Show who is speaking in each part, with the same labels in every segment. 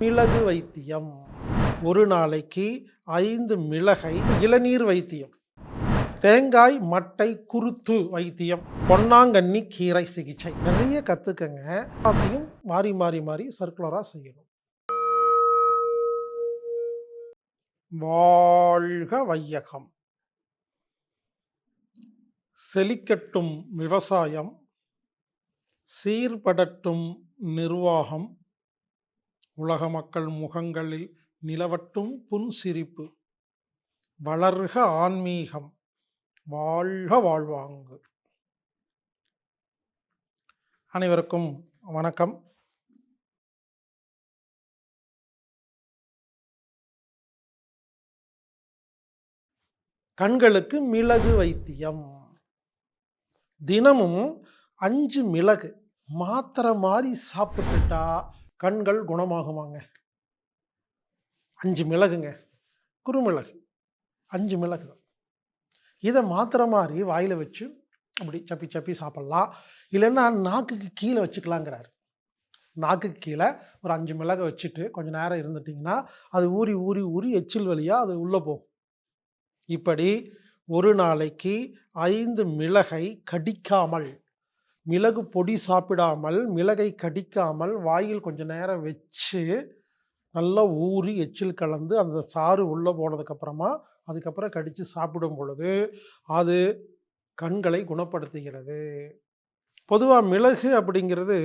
Speaker 1: மிளகு வைத்தியம். ஒரு நாளைக்கு ஐந்து மிளகை இளநீர் வைத்தியம். தேங்காய் மட்டை குருத்து வைத்தியம். பொன்னாங்கண்ணி கீரை சிகிச்சை. நிறைய கற்றுக்கங்க அதையும் மாறி மாறி மாறி சர்க்குலராக செய்யணும். வாழ்க வையகம். செழிக்கட்டும் விவசாயம். சீர்படட்டும் நிர்வாகம். உலக மக்கள் முகங்களில் நிலவட்டும் புன்சிரிப்பு வளர்க ஆன்மீகம் வாழ்க வாழ்வாங்கு. அனைவருக்கும் வணக்கம். கண்களுக்கு மிளகு வைத்தியம். தினமும் அஞ்சு மிளகு மாத்திரை மாதிரி சாப்பிட்டுட்டா கண்கள் குணமாகுமாங்க. அஞ்சு மிளகுங்க. குறுமிளகு. அஞ்சு மிளகு இதை மாத்திரை மாதிரி வாயில் வச்சு அப்படி சப்பி சப்பி சாப்பிட்லாம். இல்லைன்னா நாக்குக்கு கீழே வச்சுக்கலாங்கிறார். நாக்குக்கு கீழே ஒரு அஞ்சு மிளகை வச்சுட்டு கொஞ்சம் நேரம் இருந்துட்டிங்கன்னா அது ஊறி ஊறி ஊறி எச்சில் வழியாக அது உள்ளே போகும். இப்படி ஒரு நாளைக்கு ஐந்து மிளகை கடிக்காமல் மிளகு பொடி சாப்பிடாமல் மிளகை கடிக்காமல் வாயில் கொஞ்சம் நேரம் வச்சு நல்லா ஊறி எச்சில் கலந்து அந்த சாறு உள்ளே போனதுக்கப்புறமா அதுக்கப்புறம் கடித்து சாப்பிடும் பொழுது அது கண்களை குணப்படுத்துகிறது. பொதுவாக மிளகு அப்படிங்கிறது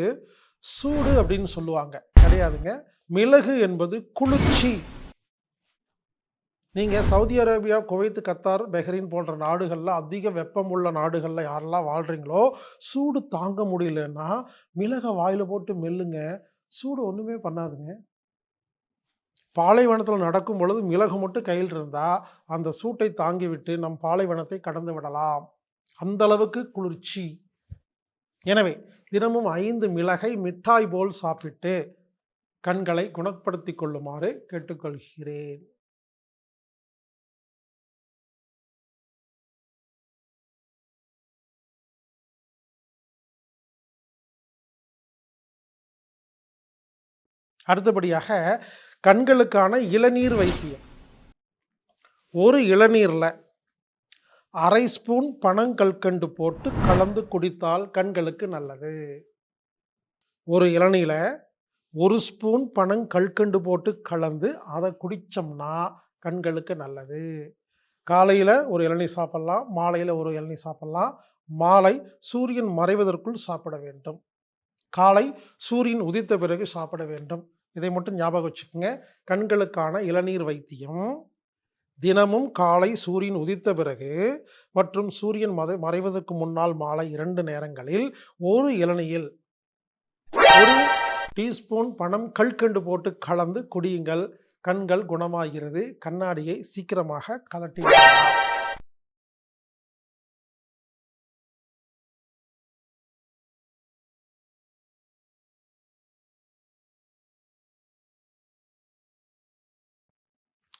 Speaker 1: சூடு அப்படின்னு சொல்லுவாங்க. கிடையாதுங்க. மிளகு என்பது குளிர்ச்சி. நீங்கள் Saudi Arabia Kuwait Qatar Bahrain போன்ற நாடுகளில் அதிக வெப்பம் உள்ள நாடுகளில் யாரெல்லாம் வாழ்கிறீங்களோ சூடு தாங்க முடியலன்னா மிளகை வாயில் போட்டு மெல்லுங்க. சூடு ஒன்றுமே பண்ணாதுங்க. பாலைவனத்தில் நடக்கும் பொழுது மிளகு மட்டும் கையில் இருந்தால் அந்த சூட்டை தாங்கிவிட்டு நம் பாலைவனத்தை கடந்து விடலாம். அந்த அளவுக்கு குளிர்ச்சி. எனவே தினமும் ஐந்து மிளகை மிட்டாய் போல் சாப்பிட்டு கண்களை குணப்படுத்தி கொள்ளுமாறு கேட்டுக்கொள்கிறேன். அடுத்தபடியாக கண்களுக்கான இளநீர் வைத்தியம். ஒரு இளநீரில் அரை ஸ்பூன் பனங்கற்கண்டு போட்டு கலந்து குடித்தால் கண்களுக்கு நல்லது. ஒரு இளநீரில் ஒரு ஸ்பூன் பனங்கற்கண்டு போட்டு கலந்து அதை குடித்தோம்னா கண்களுக்கு நல்லது. காலையில் ஒரு இளநீர் சாப்பிட்லாம் மாலையில் ஒரு இளநீர் சாப்பிட்லாம். மாலை சூரியன் மறைவதற்குள் சாப்பிட வேண்டும். காலை சூரியன் உதித்த பிறகு சாப்பிட வேண்டும். இதை மட்டும் ஞாபகம் வச்சுக்கோங்க. கண்களுக்கான இளநீர் வைத்தியம் தினமும் காலை சூரியன் உதித்த பிறகு மற்றும் சூரியன் மத மறைவதற்கு முன்னால் மாலை இரண்டு நேரங்களில் ஒரு இளநியில் ஒரு டீஸ்பூன் பணம் கல்கண்டு போட்டு கலந்து குடியுங்கள். கண்கள் குணமாகிறது. கண்ணாடியை சீக்கிரமாக கலட்டி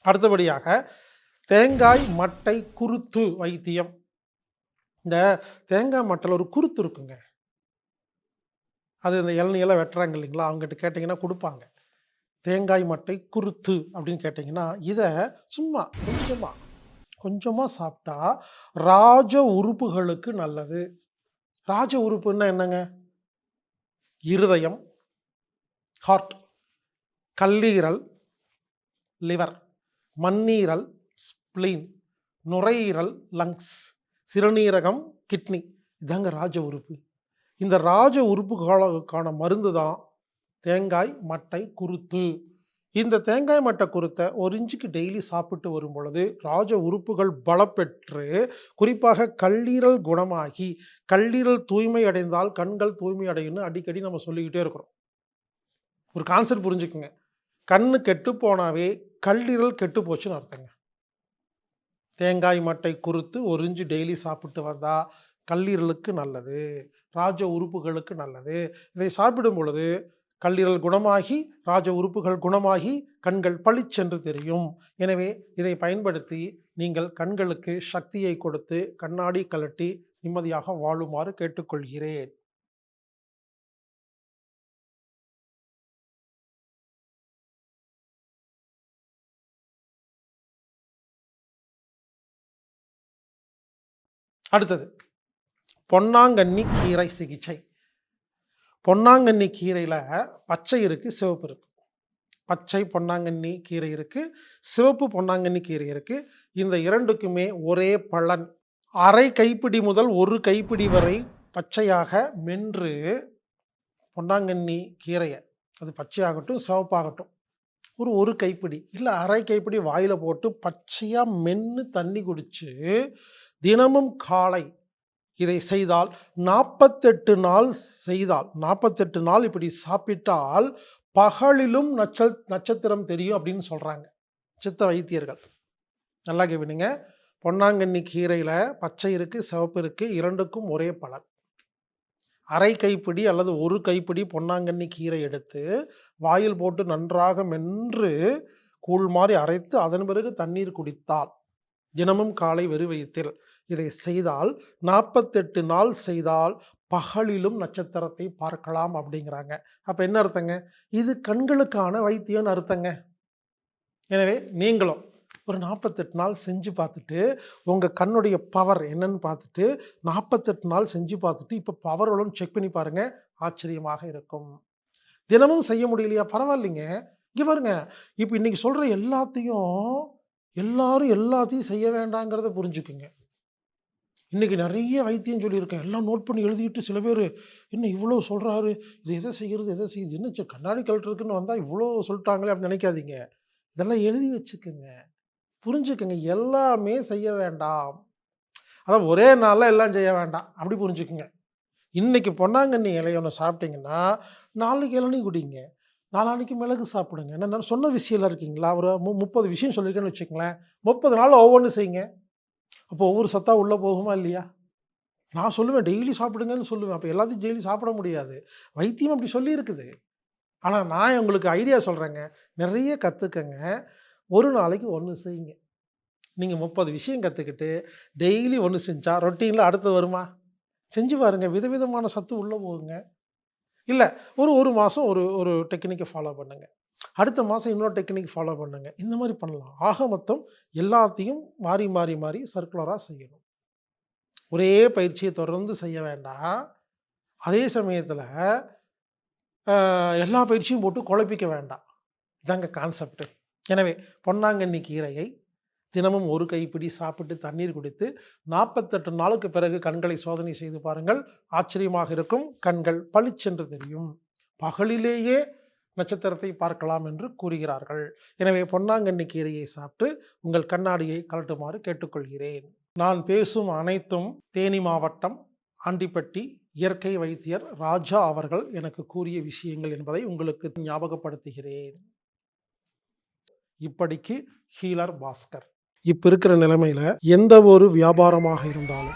Speaker 1: அடுத்தபடியாக தேங்காய் மட்டை குருத்து வைத்தியம். இந்த தேங்காய் மட்டையில் ஒரு குருத்து இருக்குங்க. அது இந்த இளநியெல்லாம் வெட்டுறாங்க இல்லைங்களா? அவங்ககிட்ட கேட்டிங்கன்னா கொடுப்பாங்க. தேங்காய் மட்டை குருத்து அப்படின்னு கேட்டிங்கன்னா இதை சும்மா கொஞ்சமாக கொஞ்சமாக சாப்பிட்டா ராஜ உறுப்புகளுக்கு நல்லது. ராஜ உறுப்புன்னா என்னங்க? இருதயம் ஹார்ட் கல்லீரல் லிவர் மண்ணீரல் ஸ்ப்ளீன் நுரையீரல் லங்ஸ் சிறுநீரகம் கிட்னி இதாங்க ராஜ உறுப்பு. இந்த ராஜ உறுப்புகளுக்கான மருந்து தான் தேங்காய் மட்டை குருத்து. இந்த தேங்காய் மட்டை குருத்தை ஒரு இன்ச்சுக்கு டெய்லி சாப்பிட்டு வரும் பொழுது ராஜ உறுப்புகள் பலப்பெற்று குறிப்பாக கல்லீரல் குணமாகி கல்லீரல் தூய்மை அடைந்தால் கண்கள் தூய்மை அடையும்னு அடிக்கடி நம்ம சொல்லிக்கிட்டே இருக்கிறோம். ஒரு கான்செப்ட் புரிஞ்சுக்குங்க. கண்ணு கெட்டு போனாவே கல்லீரல் கெட்டு போச்சுன்னு அர்த்தங்க. தேங்காய் மட்டை குறுத்து ஒரிஞ்சு டெய்லி சாப்பிட்டு வந்தால் கல்லீரலுக்கு நல்லது ராஜ உறுப்புகளுக்கு நல்லது. இதை சாப்பிடும் பொழுது கல்லீரல் குணமாகி ராஜ உறுப்புகள் குணமாகி கண்கள் பளிச்சென்று தெரியும். எனவே இதை பயன்படுத்தி நீங்கள் கண்களுக்கு சக்தியை கொடுத்து கண்ணாடி கலட்டி நிம்மதியாக வாழுமாறு கேட்டுக்கொள்கிறேன். அடுத்தது பொன்னாங்கண்ணி கீரை சிகிச்சை. பொன்னாங்கண்ணி கீரையில் பச்சை இருக்குது சிவப்பு இருக்குது பச்சை பொன்னாங்கண்ணி கீரை இருக்குது சிவப்பு பொன்னாங்கண்ணி கீரை இருக்குது இந்த இரண்டுக்குமே ஒரே பலன். அரை கைப்பிடி முதல் ஒரு கைப்பிடி வரை பச்சையாக மென்று பொன்னாங்கண்ணி கீரையை அது பச்சையாகட்டும் சிவப்பாகட்டும் ஒரு ஒரு கைப்பிடி இல்லை அரை கைப்பிடி வாயில் போட்டு பச்சையாக மென்று தண்ணி குடித்து தினமும் காலை இதை செய்தால் நாற்பத்தெட்டு நாள் செய்தால் நாற்பத்தெட்டு நாள் இப்படி சாப்பிட்டால் பகலிலும் நட்ச நட்சத்திரம் தெரியும் அப்படின்னு சொல்கிறாங்க சித்த வைத்தியர்கள். நல்லா கேவினுங்க பொன்னாங்கண்ணி கீரையில் பச்சை இருக்குது சிவப்பு இருக்குது இரண்டுக்கும் ஒரே பலன். அரை கைப்பிடி அல்லது ஒரு கைப்பிடி பொன்னாங்கண்ணி கீரை எடுத்து வாயில் போட்டு நன்றாக மென்று கூழ் மாதிரி அரைத்து அதன் பிறகு தண்ணீர் குடித்தால் தினமும் காலை வெறுவயத்தில் வயிற்றில் இதை செய்தால் நாற்பத்தெட்டு நாள் செய்தால் பகலிலும் நட்சத்திரத்தை பார்க்கலாம் அப்படிங்கிறாங்க. அப்போ என்ன அர்த்தங்க? இது கண்களுக்கான வைத்தியம்னு அர்த்தங்க. எனவே நீங்களும் ஒரு நாற்பத்தெட்டு நாள் செஞ்சு பார்த்துட்டு உங்கள் கண்ணுடைய பவர் என்னன்னு பார்த்துட்டு நாற்பத்தெட்டு நாள் செஞ்சு பார்த்துட்டு இப்போ பவர்களும் செக் பண்ணி பாருங்கள் ஆச்சரியமாக இருக்கும். தினமும் செய்ய முடியலையா? பரவாயில்லைங்க. இங்கே பாருங்க. இப்போ இன்றைக்கி சொல்கிற எல்லாத்தையும் எல்லாரும் எல்லாத்தையும் செய்ய வேண்டாங்கிறத புரிஞ்சுக்குங்க. இன்றைக்கி நிறைய வைத்தியம் சொல்லியிருக்கேன். எல்லாம் நோட் பண்ணி எழுதிட்டு சில பேர் என்ன இவ்வளோ சொல்கிறாரு இது எதை செய்கிறது எதை செய்யுது என்ன கண்ணாடி கழட்டுறதுக்குன்னு வந்தால் இவ்வளோ சொல்லிட்டாங்களே அப்படின்னு நினைக்காதீங்க. இதெல்லாம் எழுதி வச்சுக்கோங்க. புரிஞ்சுக்கோங்க. எல்லாமே செய்ய வேண்டாம். அதான் ஒரே நாளில் எல்லாம் செய்ய வேண்டாம். அப்படி புரிஞ்சுக்குங்க. இன்றைக்கி பொன்னாங்கண்ணி இலைய ஒன்று சாப்பிட்டீங்கன்னா நாளைக்கு இளநீ குடிங்க. நாளான்னைக்கு மிளகு சாப்பிடுங்க. என்ன சொன்ன விஷயம்லாம் இருக்கீங்களா? ஒரு மு முப்பது விஷயம் சொல்லியிருக்கேன்னு வச்சுக்கங்களேன். முப்பது நாள் ஒவ்வொன்றும் செய்யுங்க. அப்போ ஒவ்வொரு சத்தா உள்ளே போகுமா இல்லையா? நான் சொல்லுவேன் டெய்லி சாப்பிடுங்கன்னு சொல்லுவேன். அப்போ எல்லாத்தையும் டெய்லி சாப்பிட முடியாது. வைத்தியம் அப்படி சொல்லியிருக்குது. ஆனால் நான் உங்களுக்கு ஐடியா சொல்கிறேங்க நிறைய கற்றுக்கங்க ஒரு நாளைக்கு ஒன்று செய்யுங்க. நீங்கள் முப்பது விஷயம் கற்றுக்கிட்டு டெய்லி ஒன்று செஞ்சால் ரொட்டீனில் அடுத்து வருமா? செஞ்சு பாருங்கள் விதவிதமான சத்து உள்ளே போகுங்க. இல்லை ஒரு ஒரு மாதம் ஒரு ஒரு டெக்னிக்கை ஃபாலோ பண்ணுங்கள் அடுத்த மாதம் இன்னொரு டெக்னிக் ஃபாலோ பண்ணுங்கள் இந்த மாதிரி பண்ணலாம். ஆக மொத்தம் எல்லாத்தையும் மாறி மாறி மாறி சர்க்குலராக செய்யணும். ஒரே பயிற்சியை தொடர்ந்து செய்ய வேண்டாம். அதே சமயத்தில் எல்லா பயிற்சியும் போட்டு குழப்பிக்க வேண்டாம். இதாங்க கான்செப்ட் எனவே பொன்னாங்கண்ணி கீரையை தினமும் ஒரு கைப்பிடி சாப்பிட்டு தண்ணீர் குடித்து நாற்பத்தெட்டு நாளுக்கு பிறகு கண்களை சோதனை செய்து பாருங்கள். ஆச்சரியமாக இருக்கும். கண்கள் பளிச்சென்று தெரியும். பகலிலேயே நட்சத்திரத்தை பார்க்கலாம் என்று கூறுகிறார்கள். எனவே பொன்னாங்கண்ணி கீரையை சாப்பிட்டு உங்கள் கண்ணாடியை கழட்டுமாறு கேட்டுக்கொள்கிறேன். நான் பேசும் அனைத்தும் தேனி மாவட்டம் ஆண்டிப்பட்டி இயற்கை வைத்தியர் ராஜா அவர்கள் எனக்கு கூறிய விஷயங்கள் என்பதை உங்களுக்கு ஞாபகப்படுத்துகிறேன். இப்படிக்கு ஹீலர் பாஸ்கர். இப்போ இருக்கிற நிலைமையில எந்த ஒரு வியாபாரமாக இருந்தாலும்